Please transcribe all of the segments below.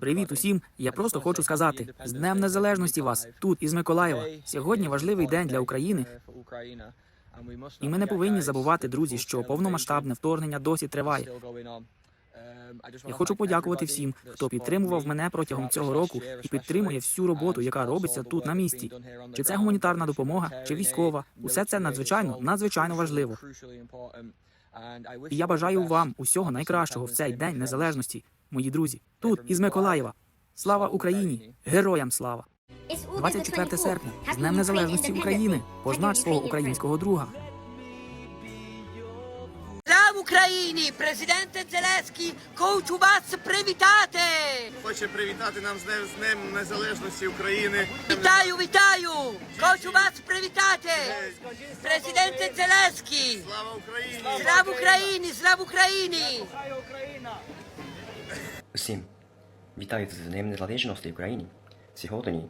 Привіт усім! Я просто хочу сказати з Днем Незалежності вас тут із Миколаєва. Сьогодні важливий день для України, і ми не повинні забувати, друзі, що повномасштабне вторгнення досі триває. Я хочу подякувати всім, хто підтримував мене протягом цього року і підтримує всю роботу, яка робиться тут на місці. Чи це гуманітарна допомога, чи військова? Усе це надзвичайно надзвичайно важливо. І я бажаю вам усього найкращого в цей день незалежності, мої друзі. Тут із Миколаєва. Слава Україні! Героям слава! 24 серпня з Днем Незалежності України. Познач свого українського друга. Слава Україні! Президенте Зеленський, хочу вас привітати! Хоче привітати нам з Днем, з Днем Незалежності України. Вітаю, вітаю! Хочу вас привітати! Президенте Зеленський! Слава Україні! Слава Україні! Слава Україні! Усім вітаю з Днем Незалежності України. Сьогодні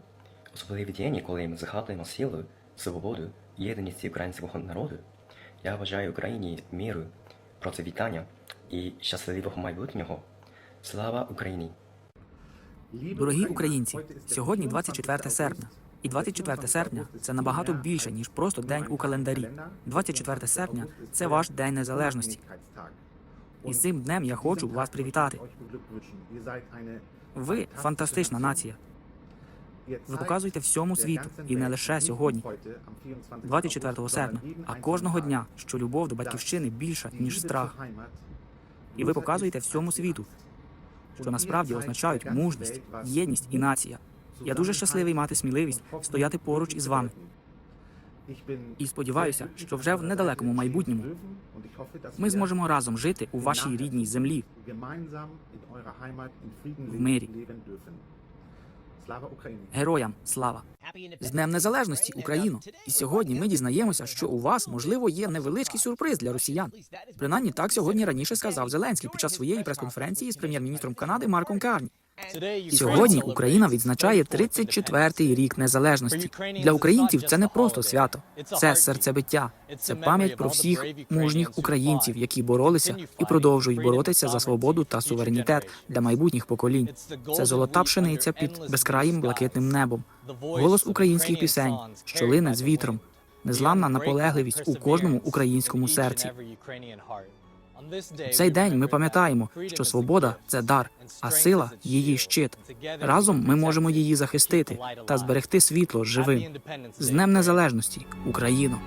особливий день, коли ми згадуємо силу, свободу і українського народу. Я бажаю Україні миру, процвітання і щасливого майбутнього. Слава Україні! Дорогі українці, сьогодні 24 серпня. І 24 серпня це набагато більше, ніж просто день у календарі. 24 серпня це ваш день незалежності. І цим днем я хочу вас привітати. Ви фантастична нація. Ви показуєте всьому світу, і не лише сьогодні, 24 серпня, а кожного дня, що любов до батьківщини більша, ніж страх. І ви показуєте всьому світу, що насправді означають мужність, єдність і нація. Я дуже щасливий мати сміливість стояти поруч із вами. І сподіваюся, що вже в недалекому майбутньому ми зможемо разом жити у вашій рідній землі. в мирі. Героям слава! З Днем Незалежності Україно! І сьогодні ми дізнаємося, що у вас можливо є невеличкий сюрприз для росіян. Принаймні так сьогодні раніше сказав Зеленський під час своєї прес-конференції з прем'єр-міністром Канади Марком Карні. Сьогодні Україна відзначає 34-й рік незалежності. Для українців це не просто свято, це серцебиття, це пам'ять про всіх мужніх українців, які боролися і продовжують боротися за свободу та суверенітет для майбутніх поколінь. Це золота пшениця під безкраїм блакитним небом, голос українських пісень, що лине з вітром, незламна наполегливість у кожному українському серці. У цей день ми пам'ятаємо, що свобода це дар, а сила її щит. Разом ми можемо її захистити та зберегти світло живим. З Днем Незалежності, Україно!